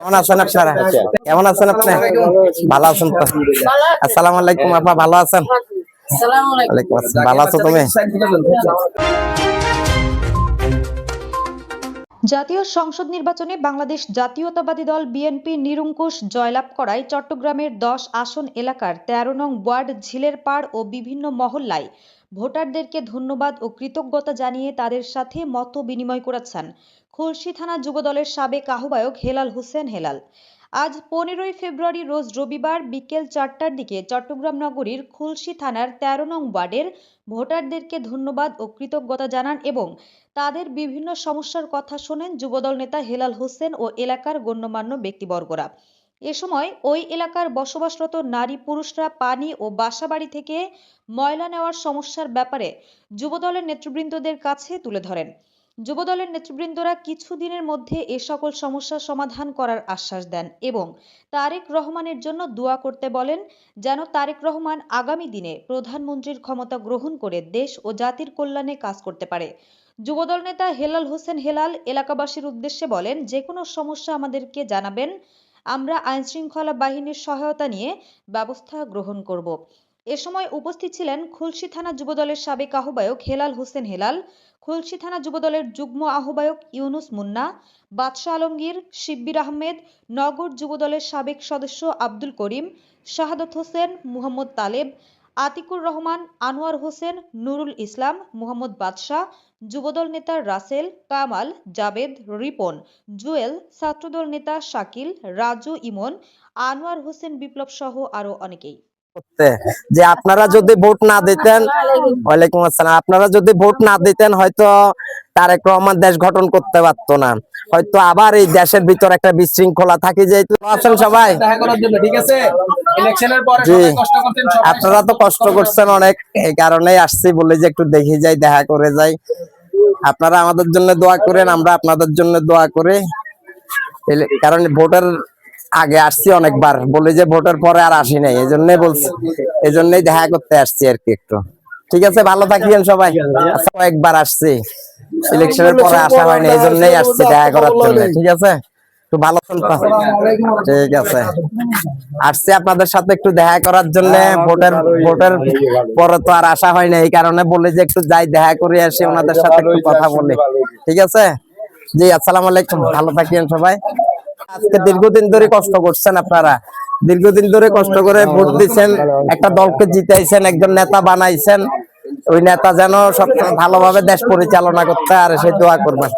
কেমন আছেন আপনারা? কেমন আছেন আপনি? ভালো আছেন তো? আসসালামু আলাইকুম আপা ভালো আছেন? ভালো আছো তুমি? জাতীয় সংসদ নির্বাচনে বাংলাদেশ জাতীয়তাবাদী দল বিএনপি নিরঙ্কুশ জয়লাভ করায় চট্টগ্রামের দশ আসন এলাকার তেরো নং ওয়ার্ড ঝিলের পাড় ও বিভিন্ন মহল্লায় ভোটারদেরকে ধন্যবাদ ও কৃতজ্ঞতা জানিয়ে তাদের সাথে মত বিনিময় করেছেন খুলশী থানা যুবদলের সাবেক আহ্বায়ক হেলাল হোসেন হেলাল। আজ পনেরোই ফেব্রুয়ারি রোজ রবিবার বিকেল চারটার দিকে চট্টগ্রাম নগরীর খুলশী থানার তেরো নং ওয়ার্ডের ভোটারদেরকে ধন্যবাদ ও কৃতজ্ঞতা জানান এবং তাদের বিভিন্ন সমস্যার কথা শোনেন যুবদল নেতা হেলাল হোসেন ও এলাকার গণ্যমান্য ব্যক্তিবর্গরা। এ সময় ওই এলাকার বসবাসরত নারী পুরুষরা পানি ও বাসাবাড়ি থেকে ময়লা নেওয়ার সমস্যার ব্যাপারে যুবদলের নেতৃবৃন্দদের কাছে তুলে ধরেন। যুবদলের নেতৃবৃন্দরা কিছুদিনের মধ্যে এ সকল সমস্যার সমাধান করার আশ্বাস দেন এবং তারেক রহমানের জন্য দোয়া করতে বলেন, যেন তারেক রহমান আগামী দিনে প্রধানমন্ত্রীর ক্ষমতা গ্রহণ করে দেশ ও জাতির কল্যাণে কাজ করতে পারে। যুবদল নেতা হেলাল হোসেন হেলাল এলাকাবাসীর উদ্দেশ্যে বলেন, যে কোনো সমস্যা আমাদেরকে জানাবেন। আমরা আইনশৃঙ্খলা বাহিনীর সহায়তা নিয়ে ব্যবস্থা গ্রহণ করব। এ সময় উপস্থিত ছিলেন খুলশি থানা যুবদলের সাবেক আহ্বায়ক হেলাল হোসেন হেলাল, খুলশি থানা যুবদলের যুগ্ম আহ্বায়ক ইউনুস মুন্না, বাদশাহ আলমগীর, শিব্বির আহমেদ, নগর যুবদলের সাবেক সদস্য আব্দুল করিম, শাহাদত হোসেন, মুহম্মদ তালেব আতিকুর রহমান, আনোয়ার হোসেন, নুরুল ইসলাম, মুহাম্মদ বাদশাহ, যুবদল নেতা রাসেল, কামাল, জাবেদ, রিপন, জুয়েল, ছাত্রদল নেতা শাকিল, রাজু ইমন, আনোয়ার হোসেন বিপ্লব সহ আরও অনেকেই। করতে। যে আপনারা যদি ভোট না দিতেন ওয়ালাইকুম আসসালাম আপনারা যদি ভোট না দিতেন হয়তো তারেক রহমান দেশ গঠন করতে পারতো না। হয়তো আবার এই দেশের ভিতর একটা বিশৃঙ্খলা থাকি যেহেতু। আছেন সবাই? দেখা করার জন্য ঠিক আছে? ইলেকশনের পরে জি। কষ্ট করতেন সবাই। আপনারা তো কষ্ট করছেন অনেক এই কারণেই আসছি বলে যে একটু দেখে যাই দেখা করে যাই। আপনারা আমাদের জন্য দোয়া করেন আমরা আপনাদের জন্য দোয়া করি। কারণ ভোটের আগে আসছি অনেকবার। বলে যে ভোটের পরে আর আসি নাই এই জন্যই বলছি এই জন্যই দেখা করতে আসছি আর কি একটু। ঠিক আছে ভালো থাকিয়েন সবাই। আচ্ছা, কয়েকবার আসছি। ইলেকশনের পরে আসা হয়নি এই জন্যই আসছি দেখা করার জন্য। ঠিক আছে? ভালো ঠিক আছে। আপনাদের সাথে একটু দেখা করার জন্য। ভোটের ভোটের পরে তো আর আসা এই কারণে বলে যে একটু যাই দেখা করে আসি সাথে একটু কথা বলি। ঠিক আছে? জি আসসালামু আলাইকুম। ভালো থাকিয়েন সবাই। আজকে দীর্ঘদিন ধরে কষ্ট করছেন আপনারা। দীর্ঘদিন ধরে কষ্ট করে ভোট দিচ্ছেন, একটা দলকে জিতাইছেন, একজন নেতা বানাইছেন। ওই নেতা যেন সব ভালোভাবে দেশ পরিচালনা করতে আর সে দোয়া করবেন।